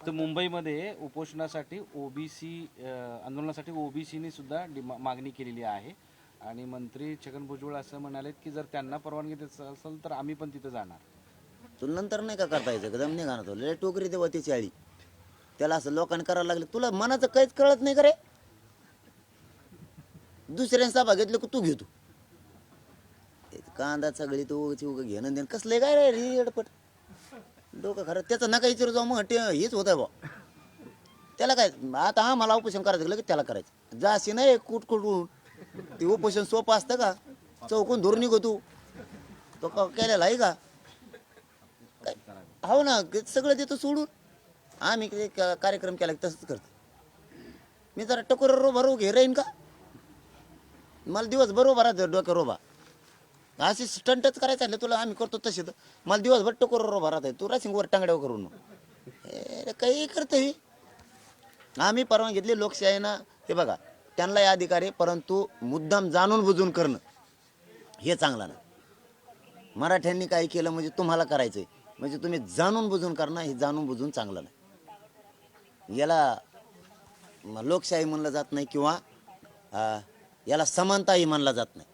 तर मुंबईमध्ये उपोषणासाठी ओबीसी आंदोलनासाठी ओबीसीने सुद्धा डिमा मागणी केलेली आहे. आणि मंत्री छगन भुजबळ असं म्हणालेत की जर त्यांना परवानगी देत असेल तर आम्ही पण तिथं जाणार. तुला नंतर नाही का करता यायचं? एकदम नाही गाणं तो. लय टोकरी देवा त्याची आळी. त्याला असं लोकांनी करायला लागले. तुला मनाचं काहीच कळत नाही का रे? दुसऱ्याने सभा घेतली की तू घेतो. कांदा सगळी तू उगाच उगा घेणं देणं कसलं काय रे? रे डोकं खरं त्याचं नका विचारू जाऊ मग ते हेच होत आहे बा त्याला काय आता हा मला उपोषण करायचं लगेच त्याला करायचं. जाशी नाही कुठ कुठून. ते उपोषण सोपं असतं का? चौकून धरून निघो तू. तो का केलेला आहे का? काय? हो ना सगळं देतो सोडून. आम्ही ते कार्यक्रम केला की तसंच करतो. मी जरा टकोर रोबा रो घे राहीन का? मला दिवस बरोबर डोक्या रोबा असे स्टंटच करायचं आहे तुला आम्ही करतो तसे तर. मला दिवसभर टोकर भरत आहे तू राहशील वर टांगड्यावर करून. मग काही करतो हे आम्ही परवानगी घेतली लोकशाहीनं हे बघा त्यांनाही अधिकार आहे परंतु मुद्दाम जाणून बुजून करणं हे चांगलं नाही. मराठ्यांनी काही केलं म्हणजे तुम्हाला करायचंय. म्हणजे तुम्ही जाणून बुजून करणं हे जाणून बुजून चांगलं नाही. याला लोकशाही म्हणलं जात नाही किंवा याला समानताही म्हणलं जात नाही.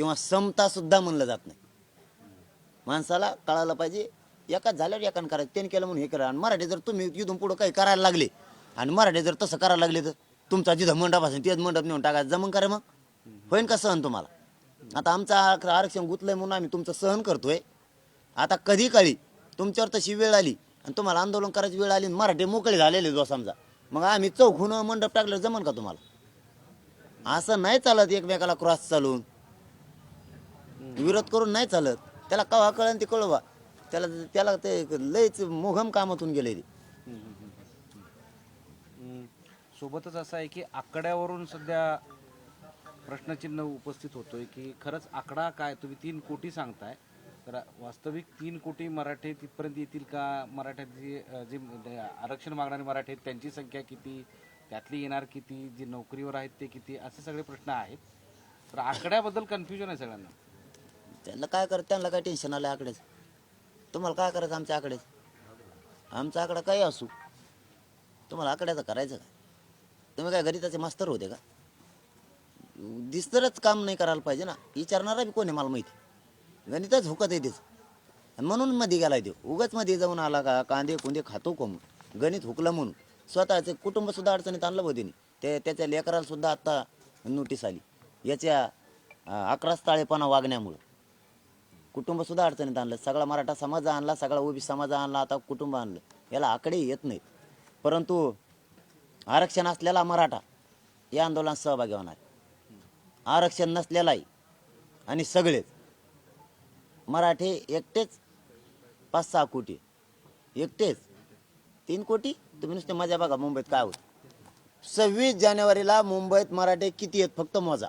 किंवा समता सुद्धा म्हणलं जात नाही. माणसाला कळायला पाहिजे एकाच झाल्यावर एकानं करायचं त्याने केलं म्हणून हे करा. आणि मराठी जर तुम्ही इथून पुढं काही करायला लागले आणि मराठी जर तसं करायला लागले तर तुमचा जिथं मंडप असेल तेच मंडप नेऊन टाकायचं. जमन करा मग. होईन का सहन तुम्हाला? आता आमचं आरक्षण गुतलंय म्हणून आम्ही तुमचं सहन करतोय. आता कधी काळी? तुमच्यावर तशी वेळ आली आणि तुम्हाला आंदोलन करायची वेळ आली आणि मराठी मोकळे झालेले जो समजा. मग आम्ही चौकून मंडप टाकलं जमन का तुम्हाला? असं नाही चालत एकमेकाला क्रॉस चालून. विरोध करून नाही चालत. त्याला कवा कळन ते कळवा. त्याला त्याला ते लयच मोघम कामातून गेले ते सोबतच असं आहे की आकड्यावरून सध्या प्रश्नचिन्ह उपस्थित होतोय की खरंच आकडा काय? तुम्ही तीन कोटी सांगताय. तर वास्तविक तीन कोटी मराठे तिथपर्यंत येतील का? मराठ्याची जे जे आरक्षण मागणारे मराठे आहेत त्यांची संख्या किती? त्यातली येणार किती? जे नोकरीवर आहेत ते किती? असे सगळे प्रश्न आहेत. तर आकड्याबद्दल कन्फ्युजन आहे सगळ्यांना. त्यांना काय करत त्यांना काय टेन्शन आलं आकडेच? तुम्हाला काय करायचं आमच्या आकडेच? आमचा आकडा काही असू. तुम्हाला आकड्याचं करायचं का तुम्ही काय गणिताचे मास्तर होते का? दिसतरच काम नाही करायला पाहिजे ना. विचारणारा बी कोण आहे मला माहिती? गणितच हुकत येतेच म्हणून मध्ये गेलाय तो. उगाच मध्ये जाऊन आला का कांदे कुंदे खातो कोण गणित हुकलं म्हणून. स्वतःचे कुटुंबसुद्धा अडचणीत आणलं होते ते त्याच्या लेकराला सुद्धा आत्ता नोटीस आली. याच्या अकरा अकराच ताळेपणा वागण्यामुळं. कुटुंब सुद्धा अडचणीत आणलं. सगळा मराठा समाज आणला सगळा ओबी समाज आणला आता कुटुंब आणलं. याला आकडे येत नाहीत. परंतु आरक्षण असलेला मराठा या आंदोलनात सहभागी होणार. आरक्षण नसलेलाही आणि सगळेच मराठे एकटेच पाच सहा कोटी. एकटेच. तीन कोटी? तुम्ही नुसते मजा बघा मुंबईत काय होत. सव्वीस जानेवारीला मुंबईत मराठे किती आहेत? फक्त मोजा.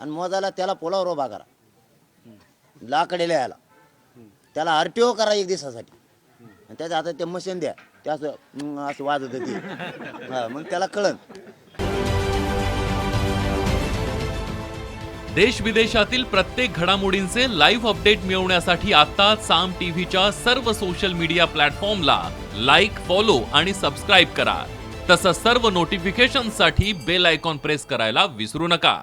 आणि मोजाला त्याला पोलावर उभा करा. लाकडेला यायला. त्याला आर टी ओ करा एक दिवसासाठी. आणि त्याच्या ते मशीन द्या. ते असं हम्म, असं वाजत होती हा, मग त्याला कळन. देश विदेशातील प्रत्येक घडामोडींचे लाईव्ह अपडेट मिळवण्यासाठी आता साम टीव्हीच्या सर्व सोशल मीडिया प्लॅटफॉर्मला लाईक फॉलो आणि सबस्क्राईब करा. तसंच सर्व नोटिफिकेशनसाठी बेल आयकॉन प्रेस करायला विसरू नका.